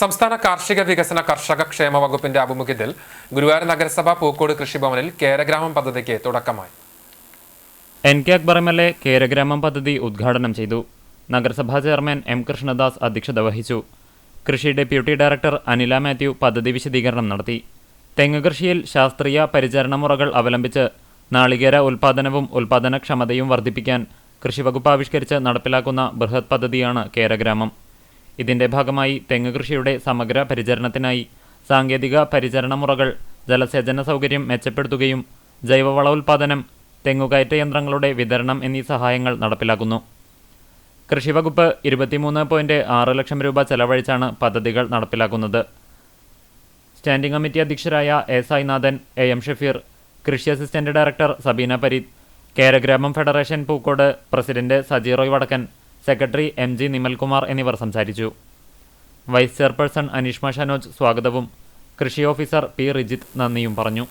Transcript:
സംസ്ഥാന കാർഷിക വികസന കർഷക ക്ഷേമ വകുപ്പിന്റെ ആഭിമുഖ്യത്തിൽ ഗുരുവായൂർ നഗരസഭ പൂക്കോട് കൃഷിഭവനിൽ കേരഗ്രാമം പദ്ധതിക്ക് തുടക്കമായി. N K Akbar M L A കേരഗ്രാമം പദ്ധതി ഉദ്ഘാടനം ചെയ്തു. നഗരസഭാ ചെയർമാൻ എം കൃഷ്ണദാസ് അധ്യക്ഷത വഹിച്ചു. കൃഷി ഡെപ്യൂട്ടി ഡയറക്ടർ അനില മാത്യു പദ്ധതി വിശദീകരണം നടത്തി. തെങ്ങ് കൃഷിയിൽ ശാസ്ത്രീയ പരിചരണ മുറകൾ അവലംബിച്ച് നാളികേര ഉൽപാദനവും ഉൽപാദനക്ഷമതയും വർദ്ധിപ്പിക്കാൻ കൃഷിവകുപ്പ് ആവിഷ്കരിച്ച് നടപ്പിലാക്കുന്ന ബൃഹത് പദ്ധതിയാണ് കേരഗ്രാമം. ഇതിന്റെ ഭാഗമായി തെങ്ങ് കൃഷിയുടെ സമഗ്ര പരിചരണത്തിനായി സാങ്കേതിക പരിചരണ മുറകൾ ജലസേചന സൗകര്യം മെച്ചപ്പെടുത്തുകയും ജൈവവള ഉൽപാദനം തെങ്ങുകയറ്റ യന്ത്രങ്ങളുടെ വിതരണം എന്നീ സഹായങ്ങൾ നടപ്പിലാക്കുന്നു. കൃഷിവകുപ്പ് ഇരുപത്തിമൂന്ന് പോയിന്റ് ആറ് ലക്ഷം രൂപ ചെലവഴിച്ചാണ് പദ്ധതികൾ നടപ്പിലാക്കുന്നത്. Standing committee അധ്യക്ഷരായ A Sainathan A M Shafeer കൃഷി assistant director Sabeena Fareed Keragramam federation Pookode president Sajeer Roy Vadakkan secretary M G നിമൽകുമാർ എന്നിവർ സംസാരിച്ചു. വൈസ് ചെയർപേഴ്സൺ അനീഷ്മ ഷനോജ് സ്വാഗതവും കൃഷി ഓഫീസർ പി റിജിത്ത് നന്ദിയും പറഞ്ഞു.